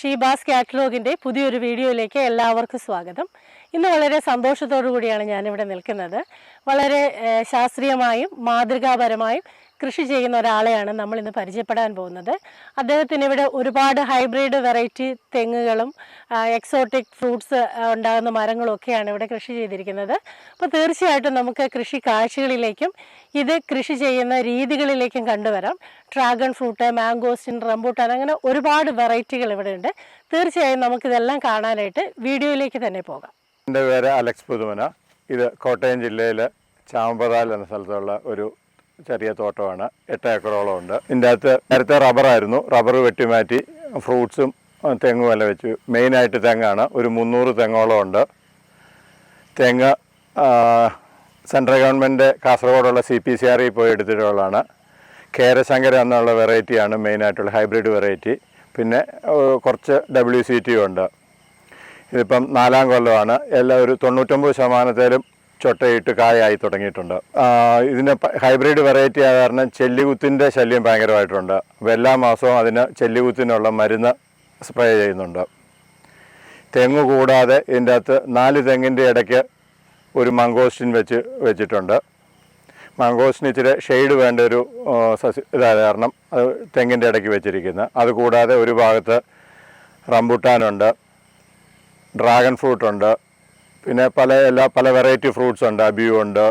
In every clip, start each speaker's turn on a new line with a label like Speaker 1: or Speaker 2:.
Speaker 1: ഷീബാസ് കാറ്റലോഗിൻ്റെ പുതിയൊരു വീഡിയോയിലേക്ക് എല്ലാവർക്കും സ്വാഗതം ഇന്ന് വളരെ സന്തോഷത്തോടു കൂടിയാണ് ഞാനിവിടെ നിൽക്കുന്നത് വളരെ ശാസ്ത്രീയമായും മാതൃകാപരമായും കൃഷി ചെയ്യുന്ന ഒരാളെയാണ് നമ്മൾ ഇന്ന് പരിചയപ്പെടാൻ പോകുന്നത് അദ്ദേഹത്തിന് ഇവിടെ ഒരുപാട് ഹൈബ്രിഡ് വെറൈറ്റി തെങ്ങുകളും എക്സോട്ടിക് ഫ്രൂട്ട്സ് ഉണ്ടാകുന്ന മരങ്ങളും ഒക്കെയാണ് ഇവിടെ കൃഷി ചെയ്തിരിക്കുന്നത് അപ്പോൾ തീർച്ചയായിട്ടും നമുക്ക് കൃഷി കാഴ്ചകളിലേക്കും ഇത് കൃഷി ചെയ്യുന്ന രീതികളിലേക്കും കണ്ടുവരാം ഡ്രാഗൺ ഫ്രൂട്ട് മാംഗോസ്റ്റിൻ റംബൂട്ടാൻ അങ്ങനെ ഒരുപാട് വെറൈറ്റികൾ ഇവിടെ ഉണ്ട് തീർച്ചയായും നമുക്കിതെല്ലാം കാണാനായിട്ട് വീഡിയോയിലേക്ക് തന്നെ പോകാം
Speaker 2: എൻ്റെ പേര് അലക്സ് പുതുമന ഇത് കോട്ടയം ജില്ലയിലെ ചാമ്പതാൽ എന്ന സ്ഥലത്തുള്ള ഒരു ചെറിയ തോട്ടമാണ് എട്ട് ഏക്കറോളം ഉണ്ട് ഇതിൻ്റെ അകത്ത് നേരത്തെ റബ്ബറായിരുന്നു റബ്ബർ വെട്ടിമാറ്റി ഫ്രൂട്ട്സും തെങ്ങും എല്ലാം വെച്ചു മെയിനായിട്ട് തെങ്ങാണ് ഒരു മുന്നൂറ് തെങ്ങോളം ഉണ്ട് തെങ്ങ് സെൻട്രൽ ഗവൺമെൻറ് കാസർഗോഡുള്ള സി പി സി ആറിൽ പോയി എടുത്തിട്ടുള്ളതാണ് കേരശങ്കര എന്നുള്ള വെറൈറ്റിയാണ് മെയിനായിട്ടുള്ള ഹൈബ്രിഡ് വെറൈറ്റി പിന്നെ കുറച്ച് ഡബ്ല്യു സി ടി ഉണ്ട് ഇതിപ്പം നാലാം കൊല്ലമാണ് എല്ലാം ഒരു തൊണ്ണൂറ്റൊമ്പത് ശതമാനത്തേലും ചൊട്ടയിട്ട് കായായി തുടങ്ങിയിട്ടുണ്ട് ഇതിന് ഹൈബ്രിഡ് വെറൈറ്റി ആയ കാരണം ചെല്ലികുത്തിൻ്റെ ശല്യം ഭയങ്കരമായിട്ടുണ്ട് അപ്പോൾ എല്ലാ മാസവും അതിന് ചെല്ലികുത്തിനുള്ള മരുന്ന് സ്പ്രേ ചെയ്യുന്നുണ്ട് തെങ്ങ് കൂടാതെ ഇതിൻ്റെ അകത്ത് നാല് തെങ്ങിൻ്റെ ഇടയ്ക്ക് ഒരു മംഗോസ്റ്റിൻ വെച്ച് വെച്ചിട്ടുണ്ട് മംഗോസ്റ്റിന് ഇച്ചിരി ഷെയ്ഡ് വേണ്ട ഒരു സസ്യ ഇതായ കാരണം അത് തെങ്ങിൻ്റെ ഇടയ്ക്ക് വെച്ചിരിക്കുന്നത് അതുകൂടാതെ ഒരു ഭാഗത്ത് റംബുട്ടാനുണ്ട് ഡ്രാഗൺ ഫ്രൂട്ടുണ്ട് പിന്നെ പല എല്ലാ പല വെറൈറ്റി ഫ്രൂട്ട്സ് ഉണ്ട് അബിയു ഉണ്ട്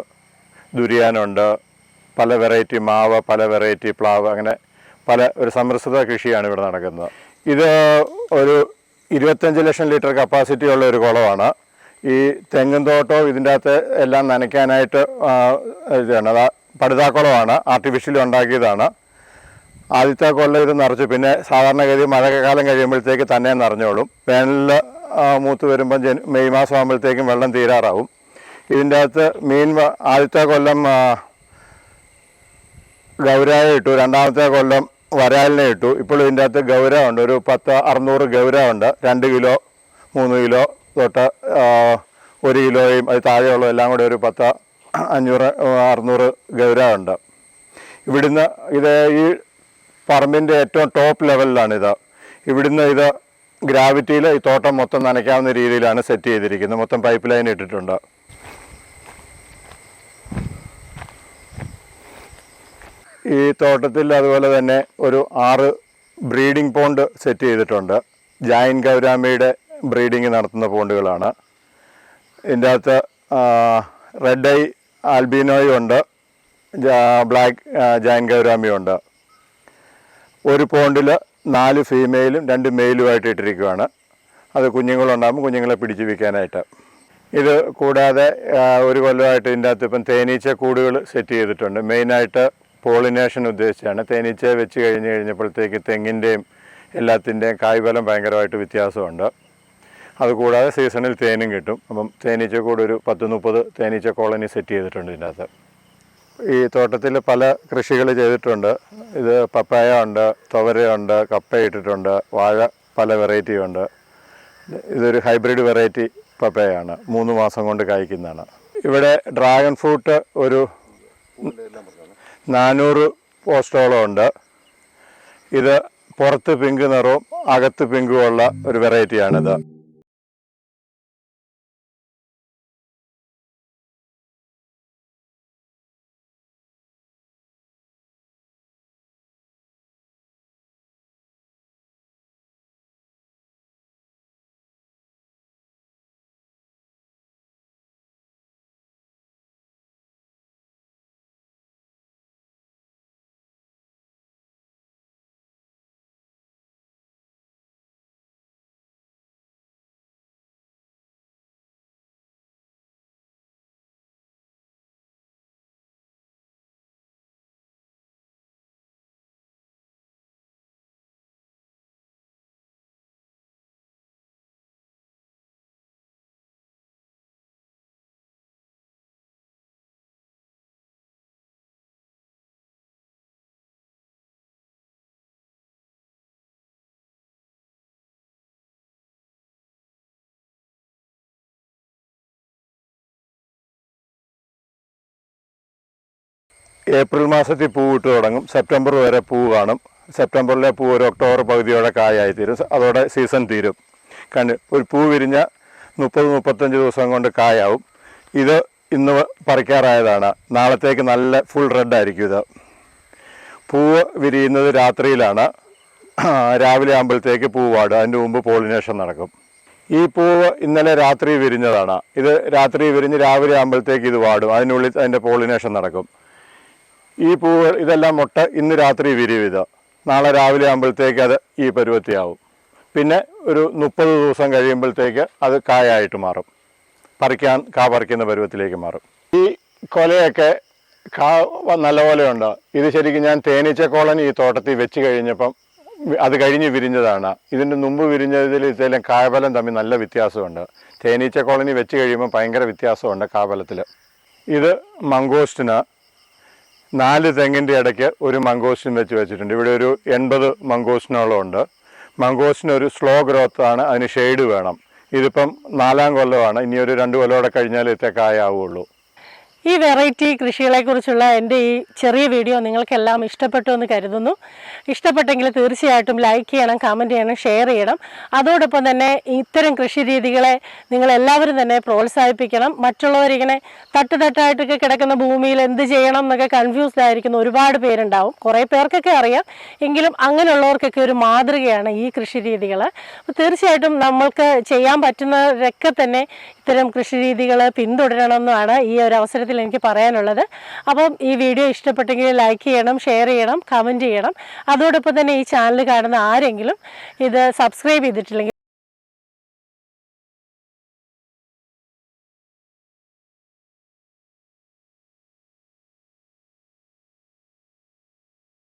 Speaker 2: ദുരിയാനുണ്ട് പല വെറൈറ്റി മാവ് പല വെറൈറ്റി പ്ലാവ് അങ്ങനെ പല ഒരു സമൃദ്ധ കൃഷിയാണ് ഇവിടെ നടക്കുന്നത് ഇത് ഒരു ഇരുപത്തഞ്ച് ലക്ഷം ലിറ്റർ കപ്പാസിറ്റി ഉള്ള ഒരു കുളമാണ് ഈ തെങ്ങും തോട്ടവും ഇതിൻ്റെ അകത്ത് എല്ലാം നനയ്ക്കാനായിട്ട് ഇതാണ് പടുതാക്കുളമാണ് ആർട്ടിഫിഷ്യലി ഉണ്ടാക്കിയതാണ് ആദ്യത്തെ കൊല്ലം ഇത് നിറച്ചു പിന്നെ സാധാരണഗതി മഴക്കാലം കഴിയുമ്പോഴത്തേക്ക് തന്നെ നിറഞ്ഞോളും വേനലിൽ മൂത്ത് വരുമ്പം ജന മെയ് മാസം ആകുമ്പോഴത്തേക്കും വെള്ളം തീരാറാവും ഇതിൻ്റെ അകത്ത് മീൻ ആദ്യത്തെ കൊല്ലം ഗൗരായ ഇട്ടു രണ്ടാമത്തെ കൊല്ലം വരാലിനെ ഇട്ടു ഇപ്പോൾ ഇതിൻ്റെ അകത്ത് ഗൗര ഉണ്ട് ഒരു പത്ത് അറുന്നൂറ് ഗൗര ഉണ്ട് രണ്ട് കിലോ മൂന്ന് കിലോ തൊട്ട് ഒരു കിലോയും അത് താഴെയുള്ള എല്ലാം കൂടെ ഒരു പത്ത് അഞ്ഞൂറ് അറുന്നൂറ് ഗൗര ഉണ്ട് ഇവിടുന്ന് ഇത് ഈ പറമ്പിൻ്റെ ഏറ്റവും ടോപ്പ് ലെവലിലാണിത് ഇവിടുന്ന് ഇത് ഗ്രാവിറ്റിയിൽ ഈ തോട്ടം മൊത്തം നനയ്ക്കാവുന്ന രീതിയിലാണ് സെറ്റ് ചെയ്തിരിക്കുന്നത് മൊത്തം പൈപ്പ് ലൈൻ ഇട്ടിട്ടുണ്ട് ഈ തോട്ടത്തിൽ അതുപോലെ തന്നെ ഒരു ആറ് ബ്രീഡിംഗ് പോണ്ട് സെറ്റ് ചെയ്തിട്ടുണ്ട് ജായിൻ ഗൗരാമയുടെ ബ്രീഡിംഗ് നടത്തുന്ന പോണ്ടുകളാണ് ഇതിൻ്റെ അകത്ത് റെഡ് ഐ ആൽബിനോയും ഉണ്ട് ബ്ലാക്ക് ജായിൻ ഗൗരാമിയും ഉണ്ട് ഒരു പോണ്ടിൽ നാല് ഫീമെയിലും രണ്ട് മെയിലുമായിട്ട് ഇട്ടിരിക്കുകയാണ് അത് കുഞ്ഞുങ്ങളുണ്ടാകുമ്പോൾ കുഞ്ഞുങ്ങളെ പിടിച്ചു വയ്ക്കാനായിട്ട് ഇത് കൂടാതെ ഒരു കൊല്ലമായിട്ട് ഇതിൻ്റെ അകത്ത് ഇപ്പം തേനീച്ച കൂടുകൾ സെറ്റ് ചെയ്തിട്ടുണ്ട് മെയിനായിട്ട് പോളിനേഷൻ ഉദ്ദേശിച്ചാണ് തേനീച്ച വെച്ച് കഴിഞ്ഞ് കഴിഞ്ഞപ്പോഴത്തേക്ക് തെങ്ങിൻ്റെയും എല്ലാത്തിൻ്റെയും കായ്ഫലം ഭയങ്കരമായിട്ട് വ്യത്യാസമുണ്ട് അതുകൂടാതെ സീസണിൽ തേനും കിട്ടും അപ്പം തേനീച്ച കൂടൊരു പത്ത് മുപ്പത് തേനീച്ച കോളനി സെറ്റ് ചെയ്തിട്ടുണ്ട് ഇതിൻ്റെ അകത്ത് ഈ തോട്ടത്തിൽ പല കൃഷികൾ ചെയ്തിട്ടുണ്ട് ഇത് പപ്പായ ഉണ്ട് തുവരയുണ്ട് കപ്പ ഇട്ടിട്ടുണ്ട് വാഴ പല വെറൈറ്റി ഉണ്ട് ഇതൊരു ഹൈബ്രിഡ് വെറൈറ്റി പപ്പയാണ് മൂന്ന് മാസം കൊണ്ട് കായ്ക്കുന്നതാണ് ഇവിടെ ഡ്രാഗൺ ഫ്രൂട്ട് ഒരു നാനൂറ് പോസ്റ്റോളം ഉണ്ട് ഇത് പുറത്ത് പിങ്ക് നിറവും അകത്ത് പിങ്കുമുള്ള ഒരു വെറൈറ്റിയാണിത് ഏപ്രിൽ മാസത്തിൽ പൂ ഇട്ട് തുടങ്ങും സെപ്റ്റംബർ വരെ പൂ കാണും സെപ്റ്റംബറിലെ പൂ ഒരു ഒക്ടോബർ പകുതിയോടെ കായായി തീരും അതോടെ സീസൺ തീരും കണ്ട് ഒരു പൂ വിരിഞ്ഞ മുപ്പത് മുപ്പത്തഞ്ച് ദിവസം കൊണ്ട് കായാവും ഇത് ഇന്ന് പറിക്കാറായതാണ് നാളത്തേക്ക് നല്ല ഫുൾ റെഡ് ആയിരിക്കും ഇത് പൂവ് വിരിയുന്നത് രാത്രിയിലാണ് രാവിലെ ആകുമ്പോഴത്തേക്ക് പൂ പാടും അതിൻ്റെ മുമ്പ് പോളിനേഷൻ നടക്കും ഈ പൂവ് ഇന്നലെ രാത്രി വിരിഞ്ഞതാണ് ഇത് രാത്രി വിരിഞ്ഞ് രാവിലെ ആകുമ്പോഴത്തേക്ക് ഇത് വാടും അതിനുള്ളിൽ അതിൻ്റെ പോളിനേഷൻ നടക്കും ഈ പൂവ് ഇതെല്ലാം മുട്ട ഇന്ന് രാത്രി വിരിയും ഇത് നാളെ രാവിലെ ആകുമ്പോഴത്തേക്ക് അത് ഈ പരുവത്തിയാവും പിന്നെ ഒരു മുപ്പത് ദിവസം കഴിയുമ്പോഴത്തേക്ക് അത് കായായിട്ട് മാറും പറിക്കാൻ കാ പറിക്കുന്ന പരുവത്തിലേക്ക് മാറും ഈ കൊലയൊക്കെ കാ നല്ലപോലെ ഉണ്ട് ഇത് ശരിക്കും ഞാൻ തേനീച്ച കോളനി ഈ തോട്ടത്തിൽ വെച്ച് കഴിഞ്ഞപ്പം അത് കഴിഞ്ഞ് വിരിഞ്ഞതാണ് ഇതിൻ്റെ മുമ്പ് വിരിഞ്ഞതിൽ ഇതെല്ലാം കായബലം തമ്മിൽ നല്ല വ്യത്യാസമുണ്ട് തേനീച്ച കോളനി വെച്ച് കഴിയുമ്പോൾ ഭയങ്കര വ്യത്യാസമുണ്ട് കാബലത്തിൽ ഇത് മംഗോസ്റ്റിന് നാല് തെങ്ങിൻ്റെ ഇടയ്ക്ക് ഒരു മംഗോസ്റ്റിൻ വെച്ച് വെച്ചിട്ടുണ്ട് ഇവിടെ ഒരു എൺപത് മംഗോസ്റ്റിനോളം ഉണ്ട് മംഗോസ്റ്റിന് ഒരു സ്ലോ ഗ്രോത്ത് ആണ് അതിന് ഷെയ്ഡ് വേണം ഇതിപ്പം നാലാം കൊല്ലമാണ് ഇനി ഒരു രണ്ട് കൊല്ലം കൂടെ കഴിഞ്ഞാൽ ഇത്തെ ആവുള്ളൂ
Speaker 1: ഈ വെറൈറ്റി കൃഷികളെക്കുറിച്ചുള്ള എൻ്റെ ഈ ചെറിയ വീഡിയോ നിങ്ങൾക്കെല്ലാം ഇഷ്ടപ്പെട്ടു എന്ന് കരുതുന്നു ഇഷ്ടപ്പെട്ടെങ്കിൽ തീർച്ചയായിട്ടും ലൈക്ക് ചെയ്യണം കമൻറ്റ് ചെയ്യണം ഷെയർ ചെയ്യണം അതോടൊപ്പം തന്നെ ഇത്തരം കൃഷി രീതികളെ നിങ്ങളെല്ലാവരും തന്നെ പ്രോത്സാഹിപ്പിക്കണം മറ്റുള്ളവരിങ്ങനെ തട്ടുതട്ടായിട്ടൊക്കെ കിടക്കുന്ന ഭൂമിയിൽ എന്ത് ചെയ്യണം എന്നൊക്കെ കൺഫ്യൂസ്ഡ് ആയിരിക്കുന്ന ഒരുപാട് പേരുണ്ടാവും കുറേ പേർക്കൊക്കെ അറിയാം എങ്കിലും അങ്ങനെയുള്ളവർക്കൊക്കെ ഒരു മാതൃകയാണ് ഈ കൃഷി രീതികൾ അപ്പോൾ തീർച്ചയായിട്ടും നമ്മൾക്ക് ചെയ്യാൻ പറ്റുന്നവരൊക്കെ തന്നെ ഇത്തരം കൃഷി രീതികൾ പിന്തുടരണമെന്നാണ് ഈ ഒരു അവസരത്തിൽ കാര്യത്തിൽ എനിക്ക് പറയാനുള്ളത് അപ്പം ഈ വീഡിയോ ഇഷ്ടപ്പെട്ടെങ്കിൽ ലൈക്ക് ചെയ്യണം ഷെയർ ചെയ്യണം കമൻറ്റ് ചെയ്യണം അതോടൊപ്പം തന്നെ ഈ ചാനൽ കാണുന്ന ആരെങ്കിലും ഇത് സബ്സ്ക്രൈബ് ചെയ്തിട്ടില്ലെങ്കിൽ